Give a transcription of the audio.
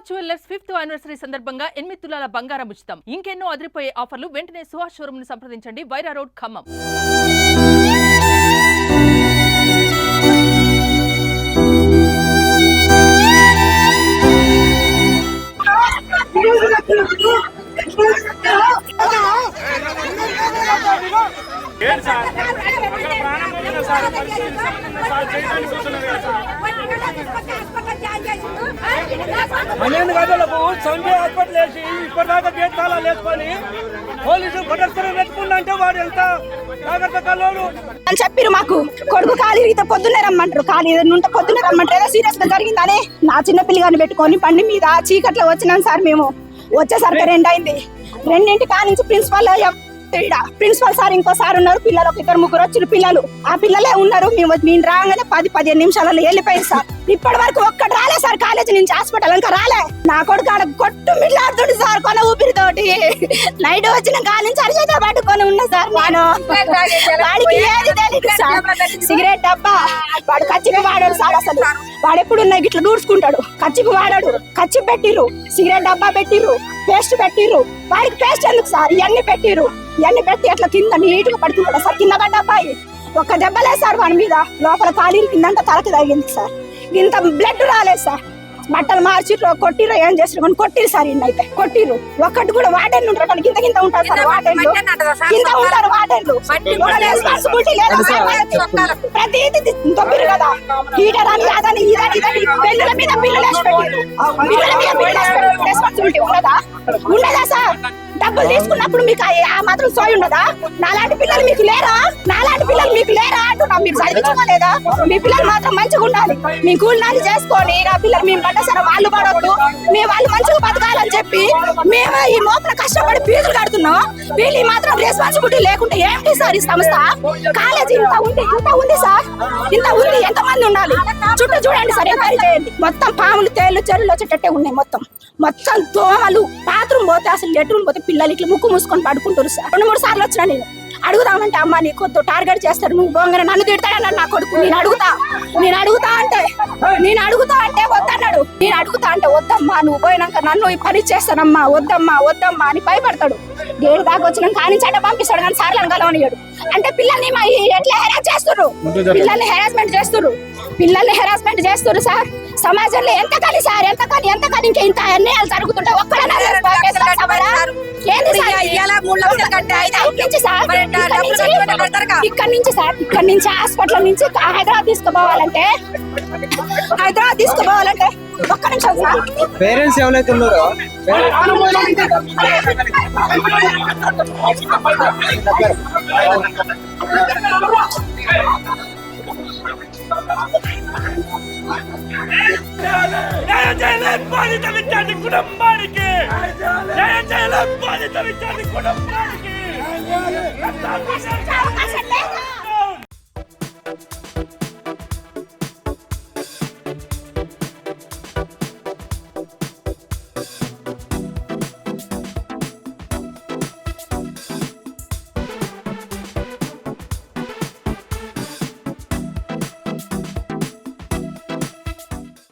Suhas jewellers fifth anniversary సందర్భంగా ఎనిమిది తులాల బంగారం ఉచితం. ఇంకెన్నో అదిరిపోయే ఆఫర్లు వెంటనే సుహాస్ షోరూమ్ను సంప్రదించండి. వైరా రోడ్ ఖమ్మం. ఏంటి సార్? అక్కడ ప్రాణం సార్ చేయడానికి కదా సార్. పన్నెండు గంటలకు సండే హాస్పిటల్ వేసి ఇప్పటిదాకా గేట్ తాళాలు వేసుకొని పోలీసు ప్రదర్శన పెట్టుకుంటే వాడు ఎంత జాగ్రత్త కల్లోడు? అని చెప్పిరు మాకు. కొడుకు ఖాళీ రీత పొద్దున్నే రమ్మంటారు. ఖాళీ ఉంటే పొద్దున్నే రమ్మంటారు. ఏదో సీరియస్గా జరిగిందని నా చిన్న పిల్లగాని పెట్టుకొని పండి మీద చీకట్లో వచ్చినాం సార్ మేము. వచ్చేసరికి రెండు అయింది. రెండింటి కానించి ప్రిన్సిపల్ ప్రిన్సిపల్ సార్ ఇంకో సార్ ఉన్నారు పిల్లలు ఒక ఇద్దరు ముగ్గురు వచ్చిన పిల్లలు. ఆ పిల్లలే ఉన్నారు. మేము మేము రాగానే పది పదిహేను నిమిషాలలో వెళ్ళిపోయింది సార్. ఇప్పటి వరకు ఒక్కటి రాలే సార్ కాలేజీ నుంచి హాస్పిటల్ ఇంకా రాలే. నా కొడుకు ఆడ కొట్టు మిల్లాడుతుంది సార్ కొన ఊపిరితోటి. నైట్ వచ్చిన కాలి నుంచి అరిచేత పట్టుకొని ఉన్నా సార్ నేను. వాడికి ఏది తెలియదు సార్. సిగరెట్ డబ్బా వాడు ఖచ్చితంగా వాడాడు సార్ అసలు. వాడు ఎప్పుడు ఉన్నాయి ఇట్లా దూడ్చుకుంటాడు. కచ్చిపి వాడాడు. ఖర్చు పెట్టిరు సిగరెట్ డబ్బా పెట్టిరు పేస్ట్ పెట్టిరు వాడికి పేస్ట్ ఎందుకు సార్? ఇవన్నీ పెట్టిరు ఇవన్నీ పెట్టి అట్లా కింద నీట్గా సార్ కింద పడ్డ అబ్బాయి ఒక్క దెబ్బలే సార్ వాడి మీద. లోపల ఖాళీ కిందంతా తలకి తగిలింది సార్. ఇంత బ్లడ్ రాలేదు సార్. బట్టలు మార్చిర్రు కొట్టిర్రు ఏం చేసిర్రు కానీ కొట్టిరు సార్ ఇన్ని అయితే. కొట్టిర్రు. ఒక్కటి కూడా వాడెన్లు ఉంటారు కానీ కింద కింద ఉంటారు సార్ వాడెన్లు కింద ఉంటారు వాడెన్లు రెస్పాన్సిబిలిటీ లేదా సార్? వాళ్ళకి? ప్రతిదీ తప్పిరు కదా. హీటర్ అని అదని ఇదని ఇదని మీద బిల్లులు వేసి బిల్లుల మీద బిల్లులు వేసి పెట్టిర్రు. రెస్పాన్సిబిలిటీ ఉండదా? ఉండదా సార్? డబ్బులు తీసుకున్నప్పుడు మీకు ఆ- ఆ మాత్రం సోయి ఉండదా? నాలాంటి చదివించుకోలేదా మీ పిల్లలు మాత్రం మంచిగా ఉండాలి. మీ కూలినాలు చేసుకొని నా పిల్లలు మేము పడ్డ వాళ్ళు పడవద్దు మీ వాళ్ళు మంచిగా బతకాలని చెప్పి మేము ఈ మోపన కష్టపడి ఫీజులు కడుతున్నాం. వీళ్ళు మాత్రం రెస్పాన్సిబిలిటీ లేకుంటే ఏంటి సార్ ఈ సంస్థ? కాలేజీ ఇంత ఉంది ఇంత ఉంది సార్. ఇంత ఉంది ఎంత మంది ఉండాలి? చుట్టూ చూడండి సార్ ఎంక్వైరీ చేయండి. మొత్తం పాములు తేళ్ళు చెరువులు వచ్చేటట్టే ఉన్నాయి మొత్తం. మొత్తం దోమలు బాత్రూమ్ పోతే అసలు లెట్రూమ్ పోతే పిల్లలు ఇట్లా ముక్కు మూసుకొని పడుకుంటారు సార్. రెండు మూడు సార్లు వచ్చినా నేను. అడుగుదామంటే అమ్మ నీ కొద్ది టార్గెట్ చేస్తారు నువ్వు బొంగర నన్ను తిడతాడన్నాడు నా కొడుకు. నేను అడుగుతా నేను అడుగుతా అంటే నేను అడుగుతా అంటే వద్దన్నాడు. నేను అడుగుతా అంటే వద్దమ్మా నువ్వు పోయినాక నన్ను ఈ పని చేస్తానమ్మా వద్దమ్మా వద్దమ్మా అని భయపడతాడు. గేడు దాకా వచ్చినాక కానించి అంటే పంపిస్తాడు కానీ సార్లను కలవనియాడు అంటే పిల్లల్ని మా ఈ- ఎట్లా హెరాస్ చేస్తున్నారు పిల్లల్ని హెరాస్మెంట్ చేస్తున్నారు పిల్లల్ని హెరాస్మెంట్ చేస్తున్నారు సార్. సమాజంలో ఎంత కలి సార్ ఎంత కలి ఎంత కలి ఇంకా ఇంత అన్యాయాలు జరుగుతుంటే ఒక్కడన్నా మూడు లక్షల కంటే ఇక్కడి నుంచి సార్ మరి ఇక్కడి నుంచి- కట్టుకుంటే పెడతారుగా? ఇక్కడి నుంచి సార్ ఇక్కడి నుంచి హాస్పిటల్ నుంచి హైదరాబాద్ తీసుకుపోవాలంటే. హైదరాబాద్ తీసుకుపోవాలంటే ఒక్క నిమిషం సార్. పేరెంట్స్ ఎవరైతే ఉన్నారో న్యాయం చేయలేదు బాధిత విద్యార్థి కుటుంబానికి న్యాయం చేయలేదు బాధిత విద్యార్థి కుటుంబానికి